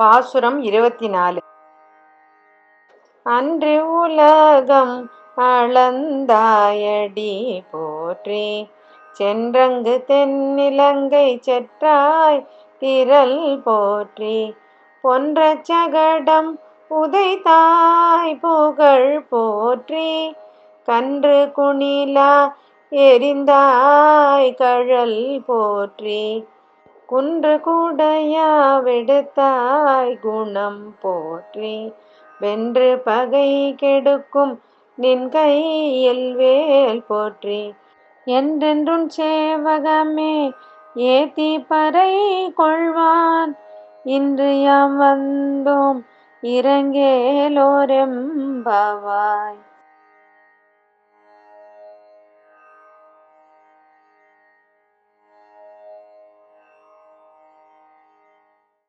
பாசுரம் இருபத்தி நாலு அன்று உலகம் அளந்தாயடி போற்றி சென்றங்கு தென்னிலங்கை செற்றாய் திரள் போற்றி பொன்ற சகடம் உதைத்தாய் புகழ் போற்றி கன்று குணிலா எரிந்தாய் கழல் போற்றி குன்று கூடையா விடுத்தாய் குணம் போற்றி. வென்று பகை கெடுக்கும் நின் கையில் வேல் போற்றி. என்றென்றும் சேவகமே ஏத்தி பறை கொள்வான். இன்று யாம் வந்தோம் இறங்கேலோரெம்பவாய்